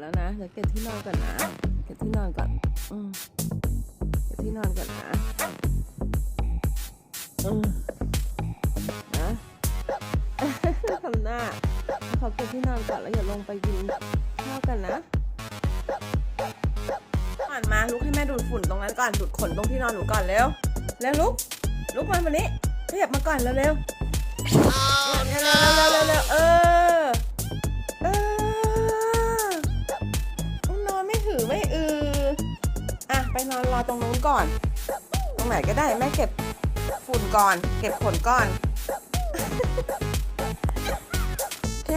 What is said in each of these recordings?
แล้วนะเดี๋ยวเก็บที่นอนก่อนนะ เก็บที่นอนก่อนอืมเก็บที่นอนก่อนนะอืมนะทำหน้าขอเก็บที่นอนก่อนแล้วอย่าลงไปกินข้าวกันนะก่อนมาลุกให้แม่ดูดฝุ่นตรงนั้นก่อนดูดขนตรงที่นอนหนูก่อนเร็วเร็วลุกลุกมาวันนี้ขยับมาก่อนเร็วเร็วเร็วเร็วเร็วเร็วเออ นอนรอตรงนู้นก่อน ตรงไหนก็ได้แม่เก็บฝุ่นก่อน เก็บขนก่อนเค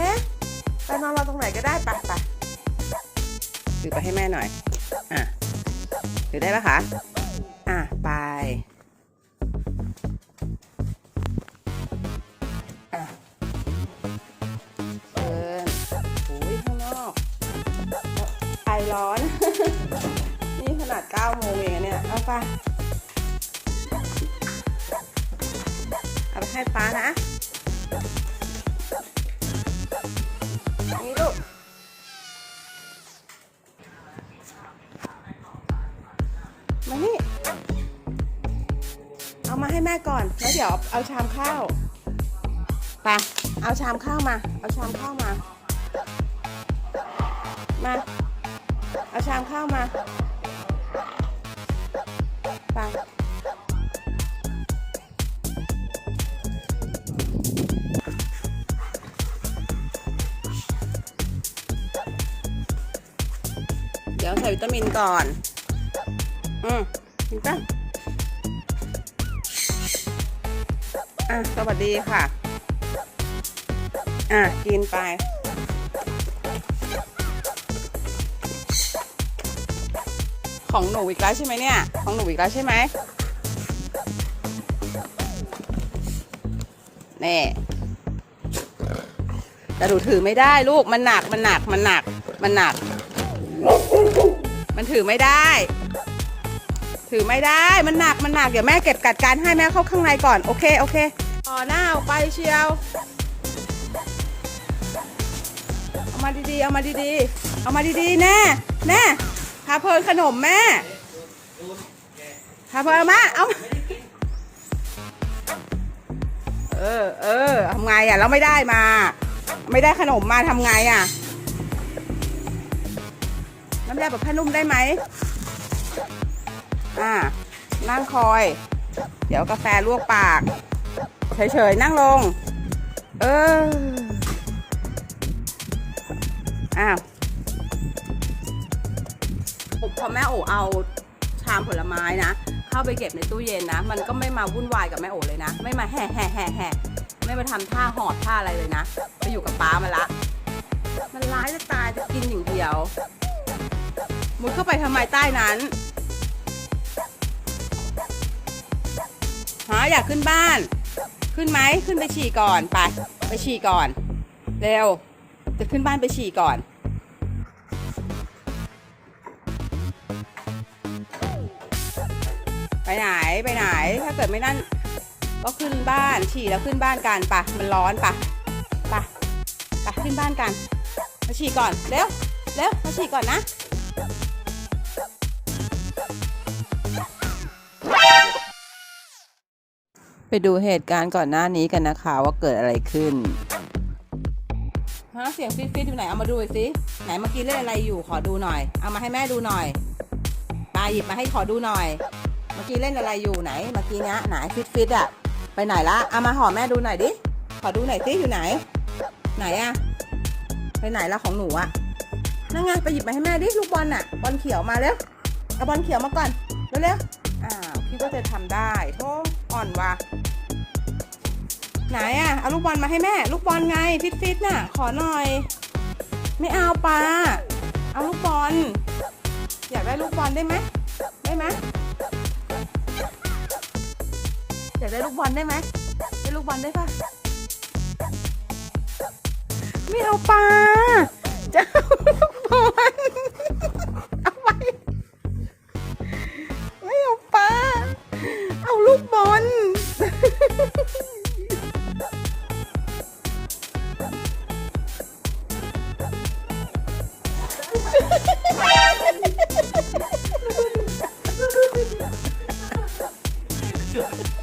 ไปนอนรอตรงไหนก็ได้ไปไปถือไปให้แม่หน่อย อะถือได้ปะคะ อะ ไป ไปเอาไปให้ป้านะ นี่ลูกมานี่ เอามาให้แม่ก่อน แล้วเดี๋ยวเอาชามข้าวไปเอาชามข้าวมา เอาชามข้าวมา มา เอาชามข้าวมา ไปเดี๋ยวใส่วิตามินก่อน อืมกินป่ะอะ สวัสดีค่ะ อะ กินไป ของหนูอีกแล้วใช่ไหมเนี่ย ของหนูอีกแล้วใช่ไหมนี่แต่หนูถือไม่ได้ลูก มันหนัก มันหนัก มันหนัก มันหนัก มันถือไม่ได้ ถือไม่ได้ มันหนัก มันหนัก เดี๋ยวแม่เก็บกัดการให้แม่เข้าข้างในก่อน โอเค โอเคต่อหน้าออกไปเชียว เอามาดีๆ เอามาดีๆ เอามาดีๆ แน่ แน่ พาเพลินขนมแม่พาเพลินมา เอามาเออ เออทำไงอะ เราไม่ได้มา ไม่ได้ขนมมาทำไงอะ น้ำยาแบบผ้านุ่มได้ไหม อ่า นั่งคอย เดี๋ยวกาแฟลวกปาก เฉยๆ นั่งลง เออ อ้าว พอแม่โอเอาชามผลไม้นะ เข้าไปเก็บในตู้เย็นนะ มันก็ไม่มาวุ่นวายกับแม่โอเลยนะ ไม่มาแห่แห่แห่แห่ไม่มาทำท่าหอบท่าอะไรเลยนะไปอยู่กับป้ามาละ มันร้ายจะตายจะกินอย่างเดียวมุดเข้าไปทำไมใต้นั้นหาอยากขึ้นบ้าน ขึ้นไหมขึ้นไปฉี่ก่อนไปไปฉี่ก่อน เร็วจะขึ้นบ้านไปฉี่ก่อน ไปไหนไปไหน ถ้าเกิดไม่นั่น ก็ขึ้นบ้านฉี่แล้วขึ้นบ้านกันปะมันร้อนปะปะปะขึ้นบ้านกัน มาฉี่ก่อนเร็วเร็วมาฉี่ก่อนนะไปดูเหตุการณ์ก่อนหน้านี้กันนะคะว่าเกิดอะไรขึ้นฮะเสียงฟิตฟิตอยู่ไหนเอามาดูสิไหนเมื่อกี้เล่นอะไรอยู่ขอดูหน่อย เอามาให้แม่ดูหน่อยปาหยิบมาให้ขอดูหน่อย เมื่อกี้เล่นอะไรอยู่ไหน เมื่อกี้เนี้ยไหนฟิตฟิตอะไปไหนละเอามาหอมแม่ดูหน่อยดิ ขอดูหน่อยสิอยู่ไหน ไหนอะไปไหนละของหนูอะนั่งไงไปหยิบมาให้แม่ดิลูกบอลอะบอลเขียวมาเร็ว เอาบอลเขียวมาก่อน เร็วๆอ้าวคิดว่าจะทำได้โธ่อ่อนว่ะ ไหนอะเอาลูกบอลมาให้แม่ ลูกบอลไงฟิตฟิตน่ะ ขอหน่อย ไม่เอาปลา เอาลูกบอล อยากได้ลูกบอลได้ไหมได้ไหม อยากได้ลูกบอลได้ไหมได้ลูกบอลได้ปะไม่เอาปลาจะเอาลูกบอลเอาไปไม่เอาปลาเอาลูกบอล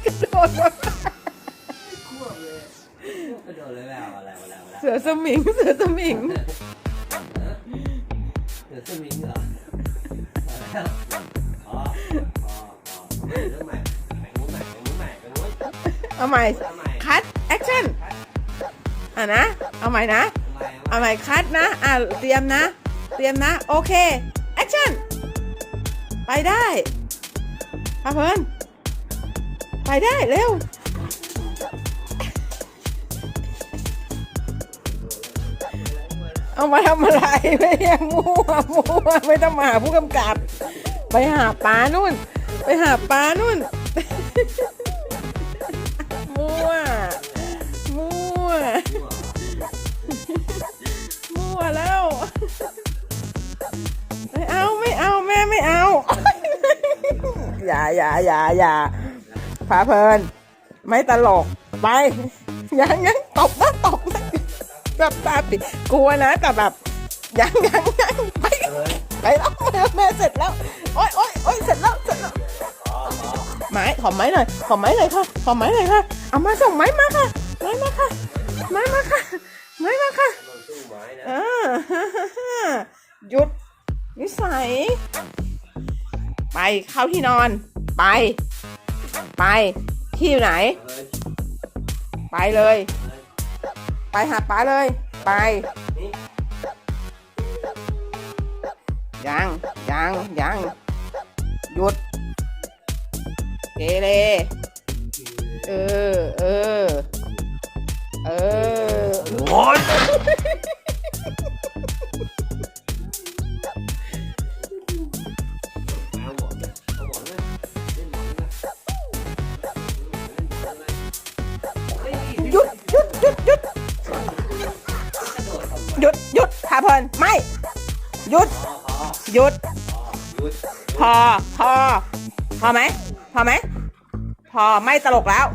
เโดนมาควบเลยโดดเลยแล้วอะไรอะไรอะไรเสือสมิง เสือสมิงเดี๋ยวจะมีเหรออ๋ออ๋ออ๋อเรื่องใหม่แบ่งมุ้งใหม่แบ่งมุ้งใหม่แบ่งมุ้งเอาใหม่ เอาใหม่คัด แอคชั่น อะนะ เอาใหม่นะ เอาใหม่คัดนะ อะ เตรียมนะ เตรียมนะ โอเค แอคชั่น ไปได้พาเพลิน ไปได้เร็วเอามาทำอะไรไม่ยังมั่วมั่วไม่ต้องมาหาผู้กำกับ ไปหาป้านู่น ไปหาป้านู่น มั่ว มั่ว มั่วแล้ว ไม่เอาไม่เอาแม่ไม่เอา อย่าอย่าอย่าอย่า พาเพลิน ไม่ตลก ไป ยังยังตบนะตบนะแบบตาปิดกลัวนะแต่แบบ ยังยังยังไปไปแล้วแม่เสร็จแล้ว โอ๊ยโอ๊ยโอ๊ยเสร็จแล้วเสร็จแล้วไม้ขอไม้หน่อยขอไม้หน่อยค่ะขอไม้หน่อยค่ะเอามาส่งไม้มาค่ะไม้มาค่ะไม้มาค่ะไม้มาค่ะสู้ไม้นะอ่าหยุดนิสัย ไปเข้าที่นอน ไป ไป ที่อยู่ไหน ไปเลย ไปหาป้าเลย ไป ยังยังยังหยุดเกเร หยุดหยุดพาเพลินไม่หยุดหยุด พอพอพอไหมพอไหมพอไม่ตลกแล้ว